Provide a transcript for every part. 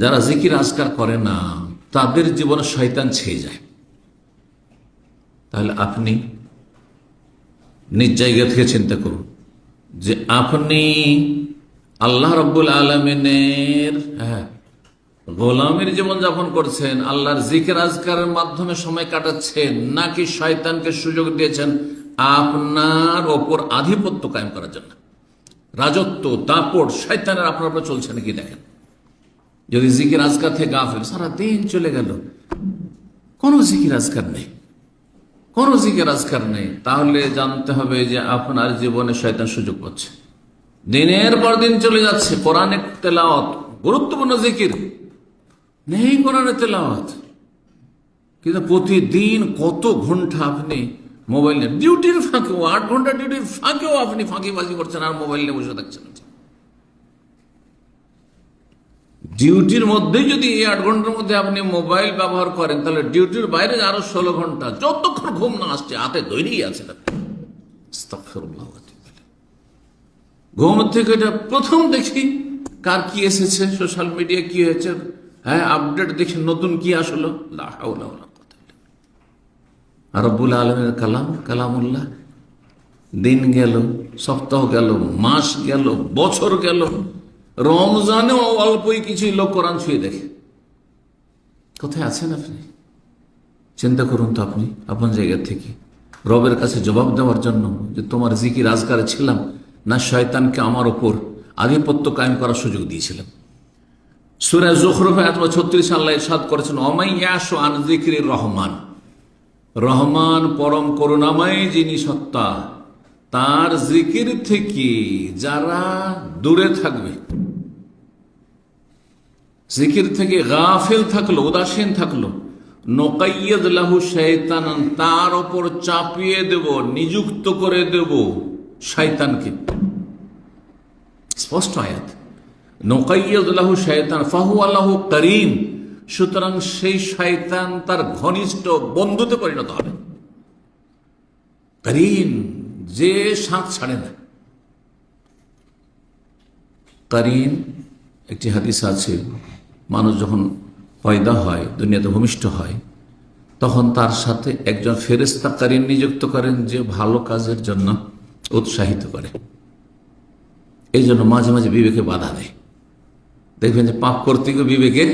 যারা জিকির আজকার করে না, তাদের জীবনে শয়তান ছেয়ে যায়। তাহলে আপনি নিজ জায়গা থেকে চিন্তা করুন যে আপনি আল্লাহ রব্বুল আলমিনের হ্যাঁ গোলামের জীবন যাপন করছেন, আল্লাহর জিকের আজকারের মাধ্যমে সময় কাটাচ্ছেন, নাকি শয়তানকে সুযোগ দিয়েছেন আপনার ওপর আধিপত্য কায়েম করার জন্য? রাজত্ব দাপট শয়তানের আপনার উপর চলছে নাকি দেখেন। যদি জিকির আজকার থেকে গাফেল সারা দিন চলে গেল। কোনো জিকির আজকার নেই। কোনো জিকির আজকার নেই। তাহলে জানতে হবে যে আপনার জীবনে শয়তান সুযোগ পাচ্ছে। দিনের পর দিন চলে যাচ্ছে। কোরআনে তেলাওয়াত। গুরুত্বপূর্ণ জিকির। নেই কোরআনে তেলাওয়াত। কিন্তু প্রতিদিন কত ঘণ্টা আপনি মোবাইল নিয়ে ডিউটির ফাঁকেও আট ঘণ্টা ডিউটির ফাঁকেও আপনি ফাঁকিবাজি করছেন আর মোবাইল নিয়ে বসে থাকছেন। ডিউটির মধ্যে যদি এই আট ঘণ্টার মধ্যে আপনি মোবাইল ব্যবহার করেন, তাহলে ডিউটির বাইরে আরও ষোলো ঘণ্টা, যতক্ষণ ঘুম না আসছে, হাতে তৈরিই আছে। ঘুম থেকে এটা প্রথম দেখি কার কি এসেছে, সোশ্যাল মিডিয়া কি হয়েছে হ্যাঁ আপডেট দেখি নতুন কি আসলো লা হাওলা ওয়ালা কুওয়াতা ইল্লা বিল্লাহ। আর রব্বুল আলমের কালাম, কালামুল্লাহ, দিন গেল, সপ্তাহ গেল, মাস গেল, বছর গেল রমজানেও অল্পই কিছুই লোক কোরআন ছুঁয়ে দেখে। কোথায় আছেন আপনি? চিন্তা করুন তো আপনি, আপন জায়গা থেকে। রবের কাছে জবাব দেওয়ার জন্য যে তোমার জিকির আজকারে ছিলাম, না শয়তানকে আমার ওপর আধিপত্য কায়েম করার সুযোগ দিয়েছিলাম। সুরা জোখরফে অথবা ছত্রিশ আল্লাহ সাদ করেছেন অমাইয়াস আন জিকির রহমান। রহমান পরম করুণাময় যিনি সত্তা, তার জিকির থেকে যারা দূরে থাকবে জিকির থেকে গাফিল থাকল, উদাসীন থাকল। নকাইয়দ লাহু শয়তান তার ওপর চাপিয়ে দেব, নিযুক্ত করে দেব শয়তানকে স্পষ্ট আয়াত। নকাইয়দ লাহু শয়তান ফাহু আল্লাহ করিম। সুতরাং সেই শয়তান তার ঘনিষ্ঠ বন্ধুতে পরিণত হবে। করিম যে সাঁত ছাড়ে না। করিম একটি হাদিস আছে, মানুষ যখন পয়দা হয়, দুনিয়াতে ভূমিষ্ঠ হয়, তখন তার সাথে একজন ফেরেস্তা কারিন নিযুক্ত করেন যে ভালো কাজের জন্য উৎসাহিত করে। এই জন্য মাঝে মাঝে বিবেকে বাধা দেয়। দেখবেন যে পাপ করতে গিয়ে বিবেকে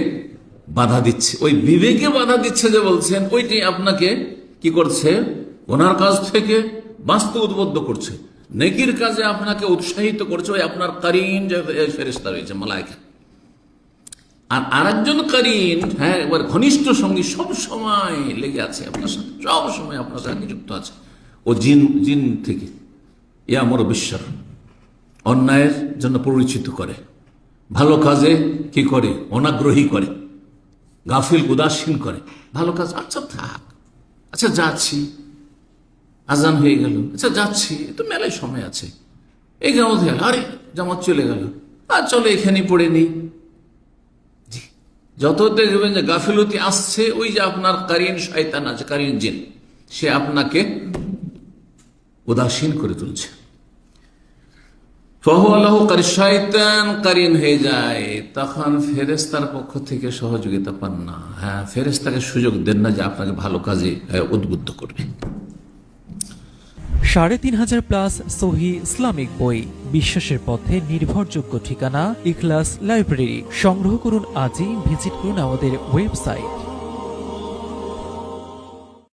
বাধা দিচ্ছে। ওই বিবেকে বাধা দিচ্ছে যে বলছেন, ওইটি আপনাকে কি করছে? ওনার কাজ থেকে বাঁচতে উদ্বুদ্ধ করছে। নেকির কাজে আপনাকে উৎসাহিত করছে। ওই আপনার কারিন যে ফেরেস্তা রয়েছে, মালায়কা। আর আরেকজন কারিন হ্যাঁ একবার ঘনিষ্ঠ সঙ্গী সব সময় লেগে আছে। আপনার সাথে সব সময় আপনার সাথে নিযুক্ত আছে। ও জিন জিন থেকে। ইয়া আমার বিশ্বাস অন্যায়ের জন্য পরিচিত করে। ভালো কাজে কি করে? অনাগ্রহী করে। গাফিল, উদাসীন করে। ভালো কাজ আচ্ছা থাক। আচ্ছা যাচ্ছি। আজান হয়ে গেল। আচ্ছা যাচ্ছি। এ তো মেলায় সময় আছে। এই গেল আরে জামাত চলে গেল। আর চলো এখানে পড়ে নিই। যত দেখবেন যে গাফিলতি আসছে, ওই যে আপনার কারিন শয়তান আছে, কারিন জিন, সে আপনাকে উদাসীন করে তুলছে। হয়ে যায়। তখন ফেরেস্তার পক্ষ থেকে সহযোগিতা পান না। হ্যাঁ ফেরেস্তাকে সুযোগ দেন না যে আপনাকে ভালো কাজে উদ্বুদ্ধ করবে। সাড়ে তিন হাজার প্লাস সহি ইসলামিক বই। বিশ্বাসের পথে নির্ভরযোগ্য ঠিকানা ইখলাস লাইব্রেরি। সংগ্রহ করুন আজই ভিজিট করুন আমাদের ওয়েবসাইট।